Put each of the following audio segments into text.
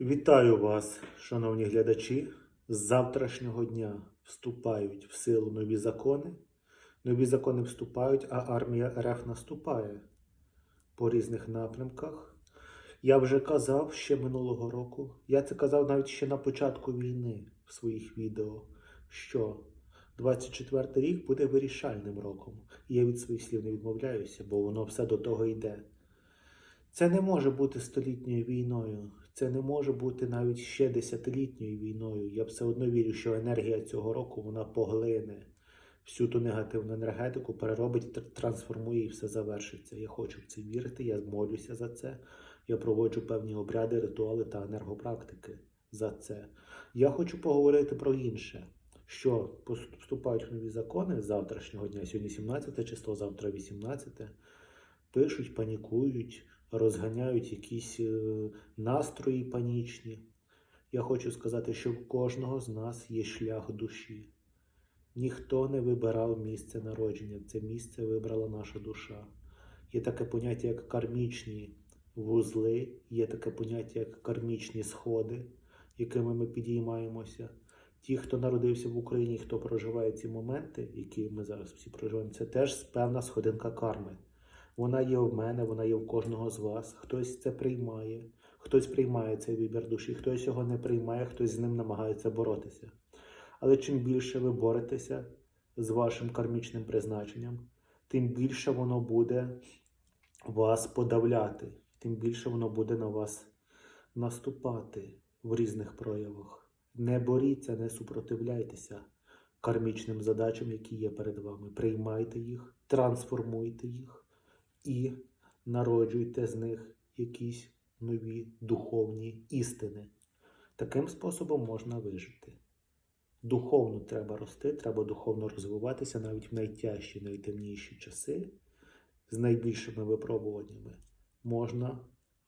Вітаю вас, шановні глядачі. З завтрашнього дня вступають в силу нові закони. Нові закони вступають, а армія РФ наступає по різних напрямках. Я вже казав ще минулого року, я це казав навіть ще на початку війни в своїх відео, що 24 рік буде вирішальним роком. І я від своїх слів не відмовляюся, бо воно все до того йде. Це не може бути столітньою війною, це не може бути навіть ще десятилітньою війною. Я все одно вірю, що енергія цього року вона поглине всю ту негативну енергетику, переробить, трансформує і все завершиться. Я хочу в це вірити, я молюся за це. Я проводжу певні обряди, ритуали та енергопрактики за це. Я хочу поговорити про інше. Що поступають нові закони з завтрашнього дня, сьогодні 17 число, завтра 18 пишуть, панікують, розганяють якісь е, настрої панічні. Я хочу сказати, що в кожного з нас є шлях душі. Ніхто не вибирав місце народження, це місце вибрала наша душа. Є таке поняття, як кармічні вузли, є таке поняття, як кармічні сходи, якими ми підіймаємося. Ті, хто народився в Україні, хто проживає ці моменти, які ми зараз всі проживаємо, це теж певна сходинка карми. Вона є в мене, вона є в кожного з вас. Хтось це приймає, хтось приймає цей вибір душі, хтось його не приймає, хтось з ним намагається боротися. Але чим більше ви боретеся з вашим кармічним призначенням, тим більше воно буде вас подавляти, тим більше воно буде на вас наступати в різних проявах. Не боріться, не супротивляйтеся кармічним задачам, які є перед вами. Приймайте їх, трансформуйте їх і народжуйте з них якісь нові духовні істини. Таким способом можна вижити. Духовно треба рости, треба духовно розвиватися навіть в найтяжчі, найтемніші часи з найбільшими випробуваннями можна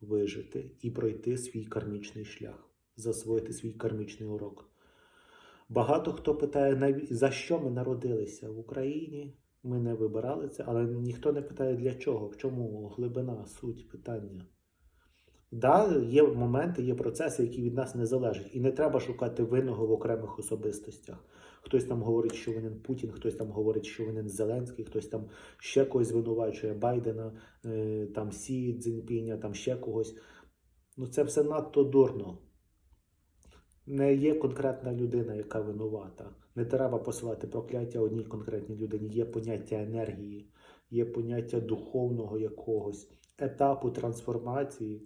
вижити і пройти свій кармічний шлях, засвоїти свій кармічний урок. Багато хто питає, за що ми народилися в Україні. Ми не вибирали це, але ніхто не питає для чого, в чому глибина, суть питання. Да, є моменти, є процеси, які від нас не залежать. І не треба шукати винного в окремих особистостях. Хтось там говорить, що винен Путін, хтось там говорить, що винен Зеленський, хтось там ще когось звинувачує Байдена, е, там Сі Цзіньпіня, там ще когось. Ну це все надто дурно. Не є конкретна людина, яка винувата. Не треба посилати прокляття одній конкретній людині. Є поняття енергії, є поняття духовного якогось етапу трансформації.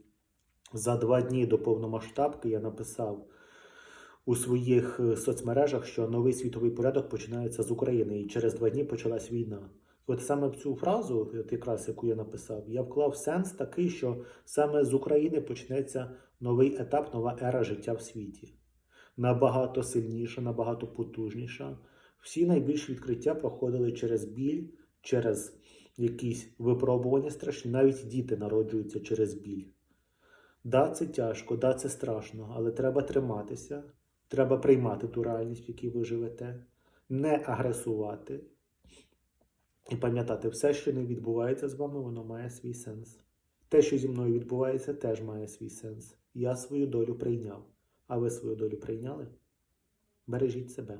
За два дні до повномасштабки я написав у своїх е, соцмережах, що новий світовий порядок починається з України, і через два дні почалась війна. От саме в цю фразу, от якраз яку я написав, я вклав сенс такий, що саме з України почнеться новий етап, нова ера життя в світі. Набагато сильніша, набагато потужніша. Всі найбільші відкриття проходили через біль, через якісь випробування страшні. Навіть діти народжуються через біль. Да, це тяжко, да, це страшно, але треба триматися, треба приймати ту реальність, в якій ви живете, не агресувати і пам'ятати, все, що не відбувається з вами, воно має свій сенс. Те, що зі мною відбувається, теж має свій сенс. Я свою долю прийняв. А ви свою долю прийняли? Бережіть себе.